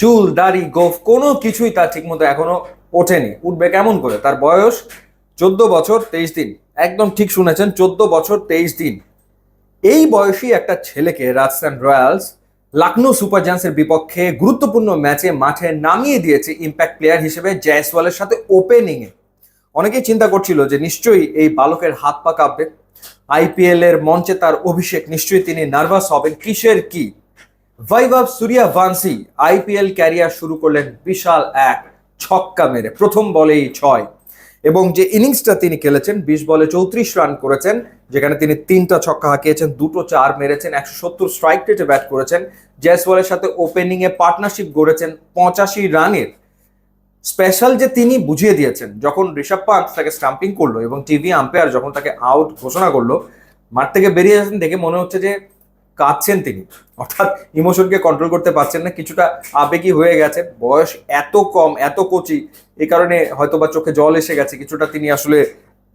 চুল, দাড়ি, গোফ, কোনো কিছুই তার ঠিকমতো এখনও ওঠেনি। উঠবে কেমন করে? তার বয়স চোদ্দ বছর তেইশ দিন। একদম ঠিক শুনেছেন, চোদ্দ বছর তেইশ দিন। এই বয়সী একটা ছেলেকে রাজস্থান রয়্যালস লখনৌ সুপার জায়ান্টসের বিপক্ষে গুরুত্বপূর্ণ ম্যাচে মাঠে নামিয়ে দিয়েছে ইম্প্যাক্ট প্লেয়ার হিসেবে জয়সওয়ালের সাথে ওপেনিংয়ে। অনেকেই চিন্তা করছিল যে নিশ্চয়ই এই বালকের হাত পা কাঁপবে। আইপিএল এর মঞ্চে তার অভিষেক, নিশ্চয়ই তিনি নার্ভাস হবেন। কিসের কি? Vaibhav Suryavanshi IPL career শুরু করলেন বিশাল এক ছক্কা মেরে। প্রথম বলেই ছয়। এবং যে ইনিংসটা তিনি খেলেছেন, বিশ বলে চৌত্রিশ রান করেছেন, যেখানে তিনি তিনটা ছক্কা হাঁকিয়েছেন, দুটো চার মেরেছেন, একশো সত্তর স্ট্রাইক রেটে ব্যাট করেছেন। জয়সওয়ালের সাথে ওপেনিং এ পার্টনারশিপ গড়েছেন পঁচাশি রানের। স্পেশাল যে তিনি বুঝিয়ে দিয়েছেন, যখন ঋষভ পান্ত তাকে স্টাম্পিং করল এবং টিভি আম্পায়ার যখন তাকে আউট ঘোষণা করল, মাঠ থেকে বেরিয়ে যাচ্ছেন দেখে মনে হচ্ছে যে কাঁদছেন তিনি। অর্থাৎ ইমোশনকে কন্ট্রোল করতে পারছেন না, কিছুটা আবেগী হয়ে গেছে। বয়স এত কম, এত কচি, এ কারণে হয়তো বা চোখে জল এসে গেছে, কিছুটা তিনি আসলে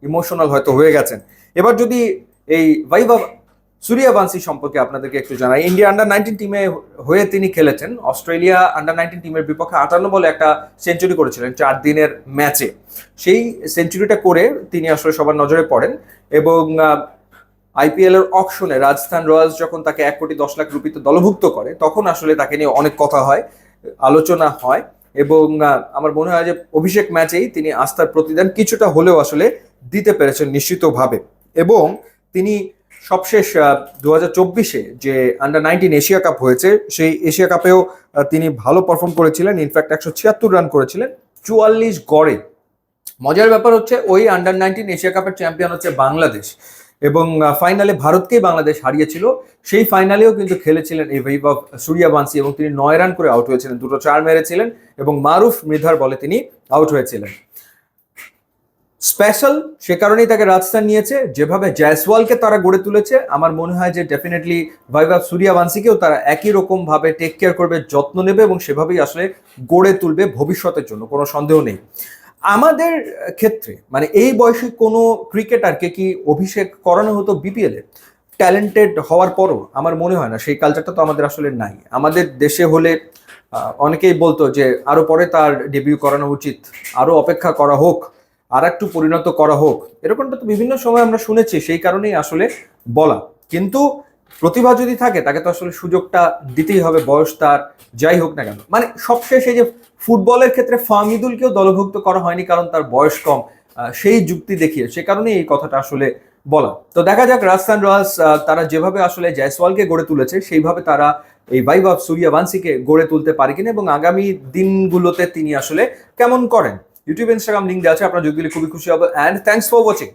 ইমোশনাল হয়তো হয়ে গেছেন। এবার যদি এই ভাইভব সূর্যবংশী সম্পর্কে আপনাদেরকে একটু জানাই। ইন্ডিয়া আন্ডার নাইনটিন টিমে হয়ে তিনি খেলেছেন। অস্ট্রেলিয়া আন্ডার নাইনটিন টিমের বিপক্ষে আটান্ন বলে একটা সেঞ্চুরি করেছিলেন, চার দিনের ম্যাচে সেই সেঞ্চুরিটা করে তিনি আসলে সবার নজরে পড়েন এবং আইপিএল এর অকশনে রাজস্থান রয়্যালস যখন তাকে এক কোটি দশ লাখ রুপিতে দলভুক্ত করে, তখন আসলে তাকে নিয়ে অনেক কথা হয়, আলোচনা হয় এবং আমার মনে হয় যে অভিষেক ম্যাচেই তিনি আস্থার প্রতিদান কিছুটা হলেও আসলে দিতে পেরেছেন নিশ্চিতভাবে। এবং তিনি সবশেষ দু হাজার চব্বিশে যে আন্ডার নাইনটিন এশিয়া কাপ হয়েছে, সেই এশিয়া কাপেও তিনি ভালো পারফর্ম করেছিলেন ইনফ্যাক্ট একশো ছিয়াত্তর রান করেছিলেন, চুয়াল্লিশ গড়ে। মজার ব্যাপার হচ্ছে ওই আন্ডার নাইনটিন এশিয়া কাপের চ্যাম্পিয়ন হচ্ছে বাংলাদেশ। এবং ফাইনালে ভারতকেই বাংলাদেশ হারিয়েছিল। সেই ফাইনালেও কিন্তু খেলেছিলেন এই বৈভব সূর্যবংশী এবং তিনি নয় রান করে আউট হয়েছিলেন, দুটো চার মেরেছিলেন এবং মারুফ মৃধার বলে তিনি আউট হয়েছিলেন। স্পেশাল সে কারণেই তাকে রাজস্থান নিয়েছে। যেভাবে জয়সওয়ালকে তারা গড়ে তুলেছে, আমার মনে হয় যে ডেফিনেটলি বৈভব সূর্যবংশীকেও তারা একই রকম ভাবে টেক কেয়ার করবে, যত্ন নেবে এবং সেভাবেই আসলে গড়ে তুলবে ভবিষ্যতের জন্য, কোনো সন্দেহ নেই। আমাদের ক্ষেত্রে মানে এই বয়সে কোনো ক্রিকেটারকে কি অভিষেক করানো হতো বিপিএল ট্যালেন্টেড হওয়ার পরও আমার মনে হয় না, সেই কালচারটা তো আমাদের আসলে নাই। আমাদের দেশে হলে অনেকেই বলতো যে আরও পরে তার ডেবিউ করানো উচিত, আরও অপেক্ষা করা হোক আর একটু পরিণত করা হোক। এরকমটা তো বিভিন্ন সময় আমরা শুনেছি, সেই কারণেই আসলে বলা। কিন্তু প্রতিভা যদি থাকে, তাকে তো আসলে সুযোগটা দিতেই হবে, বয়স তার যাই হোক না কেন। মানে সবশেষে যে ফুটবলের ক্ষেত্রে ফামিদুলকেও দলভুক্ত করা হয়নি কারণ তার বয়স কম সেই যুক্তি দেখিয়ে, সে কারণে এই কথাটা আসলে বলা। তো দেখা যাক, রাজস্থান রয়্যালস তারা যেভাবে আসলে জয়সওয়ালকে গড়ে তুলেছে, সেইভাবে তারা এই ভাইভাব সূর্যবংশীকে গড়ে তুলতে পারে কিনা এবং আগামী দিনগুলোতে তিনি আসলে কেমন করেন। ইউটিউব, ইনস্টাগ্রাম লিঙ্ক দেওয়া আছে, আপনারা যদি খুবই খুশি হবে। And thanks for watching